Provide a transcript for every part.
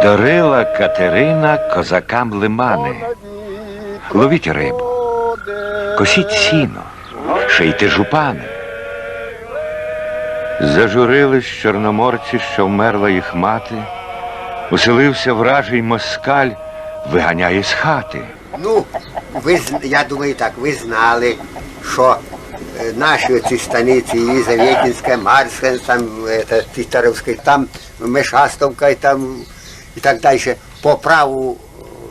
Подарила Катерина козакам лимани. Ловіть рибу, косіть сіно, шийте жупани. Зажурились чорноморці, що вмерла їх мати. Уселився вражий москаль, виганяє з хати. Ну, ви я думаю так, ви знали, що е, наші оці станиці, Єлизаветинська, Марська, там это, там Мешастовка і там і так далі, по праву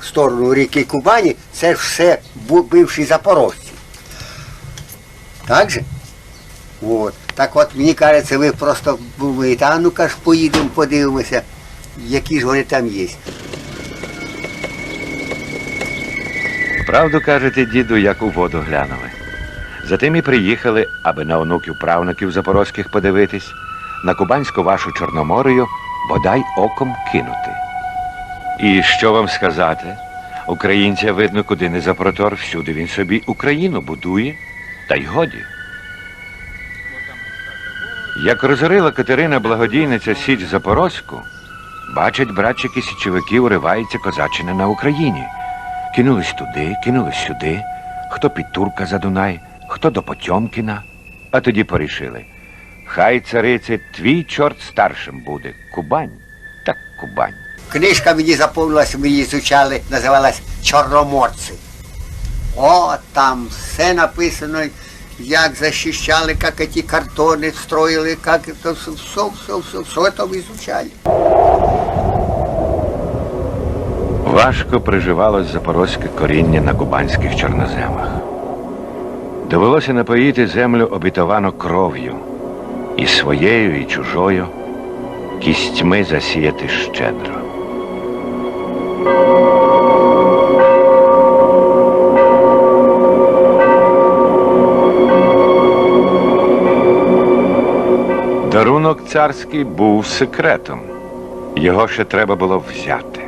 сторону ріки Кубані, це все бивші запорожці. Так же? От. Так от мені кажеться, ви просто думаєте, а ну-ка ж поїдемо, подивимося, які ж вони там є. Правду кажете, діду, як у воду глянули. Затим і приїхали, аби на онуків правнуків запорозьких подивитись, на кубанську вашу Чорноморію бодай оком кинути. І що вам сказати? Українця видно, куди не запротор, всюди він собі Україну будує, та й годі. Як розорила Катерина благодійниця Січ Запорозьку, бачать братчики січовиків уривається козачина на Україні. Кинулись туди, кинулись сюди, хто під Турка за Дунай, хто до Потьомкіна. А тоді порішили. Хай царице твій чорт старшим буде. Кубань, так Кубань. Книжка мені заповнилась, ми її звучали, називалась Чорноморці. О, там все написано, як захищали, як ці картони строїли, як це все, все, все, все, все там изучали. Важко приживалось запорозьке коріння на кубанських чорноземах. Довелося напоїти землю обітовану кров'ю, і своєю, і чужою, кістьми засіяти щедро. Дарунок царський був секретом. Його ще треба було взяти.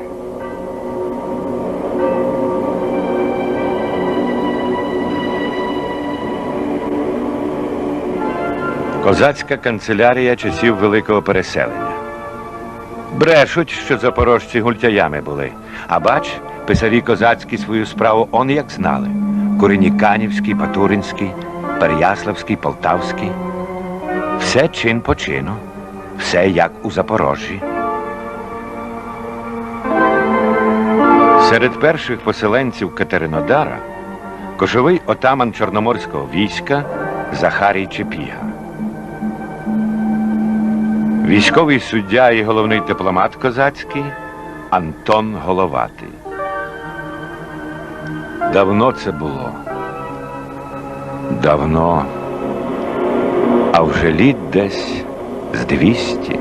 Козацька канцелярія часів великого переселення. Брешуть, що запорожці гультяями були. А бач, писарі козацькі свою справу он як знали. Куреніканівський, Патуринський, Переяславський, Полтавський. Все чин по чину, все як у Запорожжі. Серед перших поселенців Катеринодара кошовий отаман Чорноморського війська Захарій Чепіга. Військовий суддя і головний дипломат козацький Антон Головатий. Давно це було. Давно. А вже літ десь з двісті.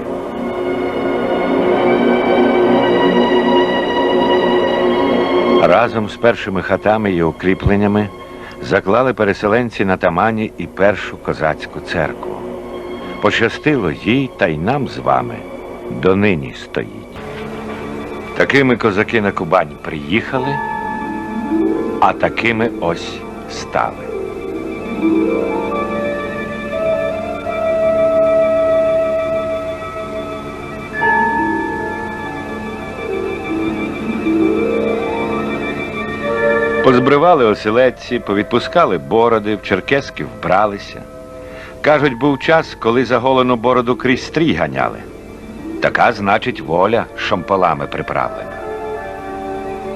Разом з першими хатами і укріпленнями заклали переселенці на тамані і першу козацьку церкву. Пощастило їй та й нам з вами донині стоїть. Такими козаки на Кубань приїхали, а такими ось стали. Позбривали оселедці, повідпускали бороди, в черкески вбралися. Кажуть, був час, коли заголену бороду крізь стрій ганяли. Така, значить, воля шомполами приправлена.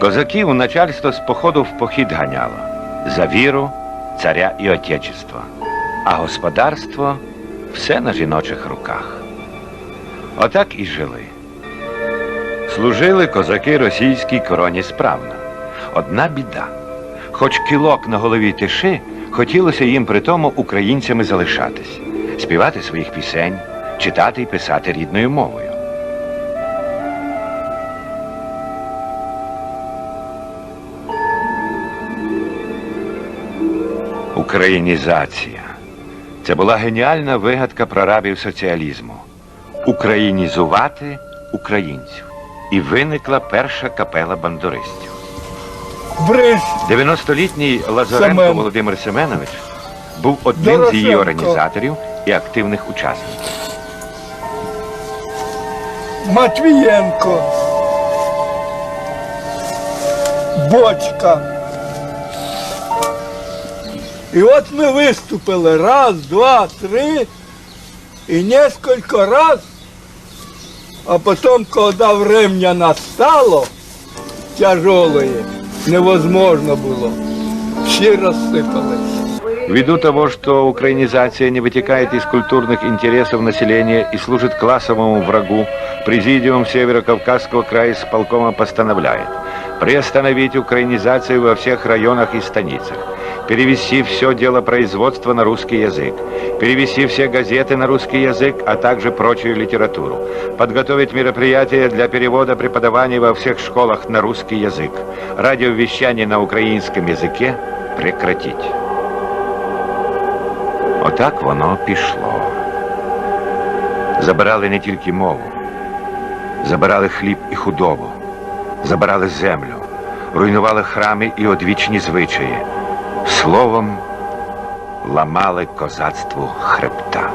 Козаків начальство з походу в похід ганяло за віру, царя і отечества, а господарство все на жіночих руках. Отак і жили. Служили козаки російській короні справно. Одна біда. Хоч кілок на голові тиши, хотілося їм при тому українцями залишатись, співати своїх пісень, читати і писати рідною мовою. Українізація. Це була геніальна вигадка прорабів соціалізму. українізувати українців. І виникла перша капела бандуристів. Бриз 90-літній Лазаренко Семен. Володимир Семенович був одним з її організаторів і активних учасників. Матвієнко. Бочка. І от ми виступили раз, два, три і несколько раз, а потім, коли врем'я настало тяжелое, невозможно було. Всі розсипались. Ввиду того, что украинизация не вытекает из культурных интересов населения и служит классовому врагу, Президиум Северо-Кавказского края исполкома постановляет приостановить украинизацию во всех районах и станицах, перевести все дело производства на русский язык, перевести все газеты на русский язык, а также прочую литературу, подготовить мероприятия для перевода преподавания во всех школах на русский язык, радиовещание на украинском языке прекратить. Отак воно пішло. Забирали не тільки мову, забирали хліб і худобу, забирали землю, руйнували храми і одвічні звичаї. Словом, ламали козацтву хребта.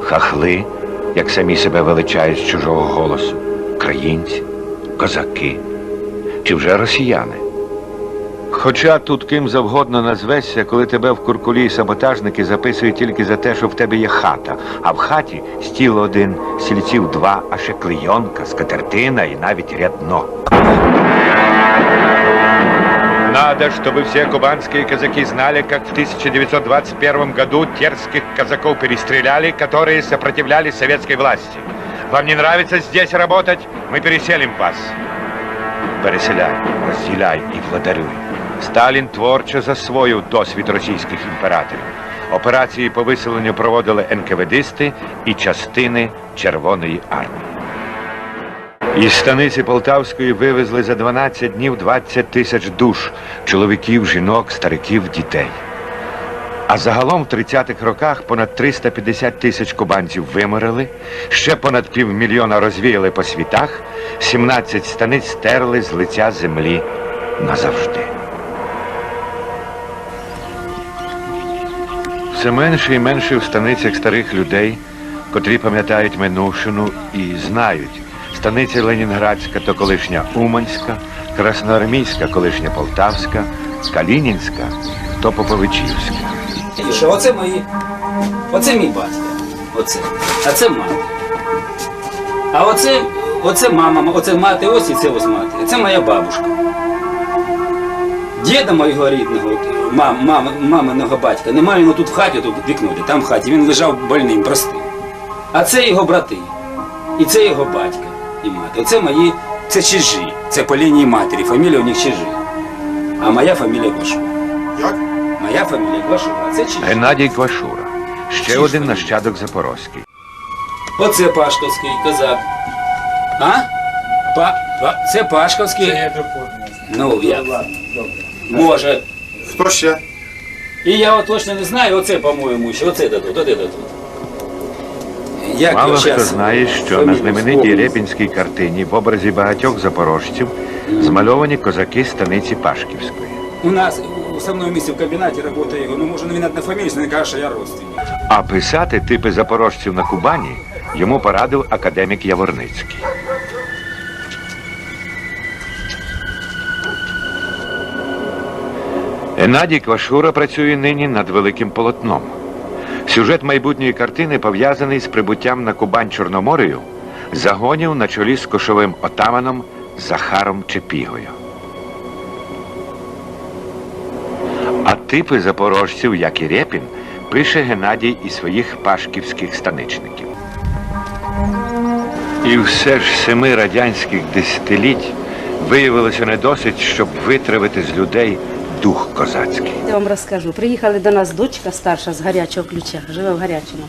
Хахли, як самі себе величають з чужого голосу, українці, козаки чи вже росіяни. Хоча тут ким завгодно назвешся, коли тебе в куркулі саботажники записують тільки за те, що в тебе є хата, а в хаті стіл один, стільців два, а ще клейонка, скатертина і навіть рядно. Надо, чтобы все кубанские казаки знали, как в 1921 году терских казаков перестреляли, которые сопротивлялись советской власти. Вам не нравится здесь работать? Мы переселим вас. Переселяй, розділяй і владарюй. Сталін творчо засвоїв досвід російських імператорів. Операції по виселенню проводили НКВДисти і частини Червоної армії. Із станиці Полтавської вивезли за 12 днів 20 тисяч душ чоловіків, жінок, стариків, дітей. А загалом в 30-х роках понад 350 тисяч кубанців виморили, ще понад півмільйона розвіяли по світах, 17 станиць стерли з лиця землі назавжди. Все менше і менше в станицях старих людей, котрі пам'ятають минувшину і знають. Станиця Ленінградська то колишня Уманська, Красноармійська колишня Полтавська, Калінінська то Поповичівська. І оце мої. Оце мій батько. Оце. А це мати. А оце, оце мама, оце мати ось і це ось мати. Це моя бабушка. Діда моєго рідного, мам, мам, маминого батька, немає його тут в хаті, тут вікно, де, там в хаті. Він лежав больним, простим. А це його брати. І це його батька і мати. Оце мої, це чижі. Це по лінії матері. Фамілія у них чижі. А моя фамілія Квашура. Як? Моя фамілія Квашура. а Це чижі. Геннадій Квашура, ще один нащадок Запорозький. Оце Пашковський козак. А? Па, па, це Пашковський. Ну, я. Може. Хто ще? І я от точно не знаю, оце, по-моєму, ще оце дадуть, оце дадуть. Як Мало хто знає, що на знаменитій. Репінській картині в образі багатьох запорожців змальовані козаки станиці Пашківської. У нас у основному місці в кабінеті працює його, ну може він одна фамілія, не каже, що я родственник. А писати типи запорожців на Кубані йому порадив академік Яворницький. Геннадій Квашура працює нині над великим полотном. Сюжет майбутньої картини пов'язаний з прибуттям на Кубань Чорноморію загонів на чолі з кошовим отаманом Захаром Чепігою. А типи запорожців, як і Рєпін, пише Геннадій і своїх пашківських станичників. І все ж семи радянських десятиліть виявилося не досить, щоб витравити з людей дух козацький. Я вам розкажу. Приїхали до нас дочка старша з гарячого ключа, живе в гарячому.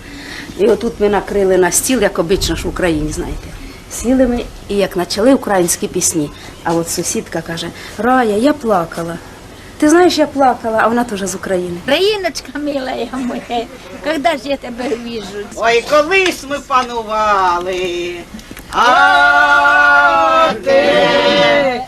І отут ми накрили на стіл, як обично ж в Україні, знаєте. Сіли ми і як почали українські пісні. А от сусідка каже, Рая, я плакала. Ти знаєш, я плакала, а вона теж з України. Країночка милая моя, когда ж я тебе вижу? Ой, колись ми панували. А ти,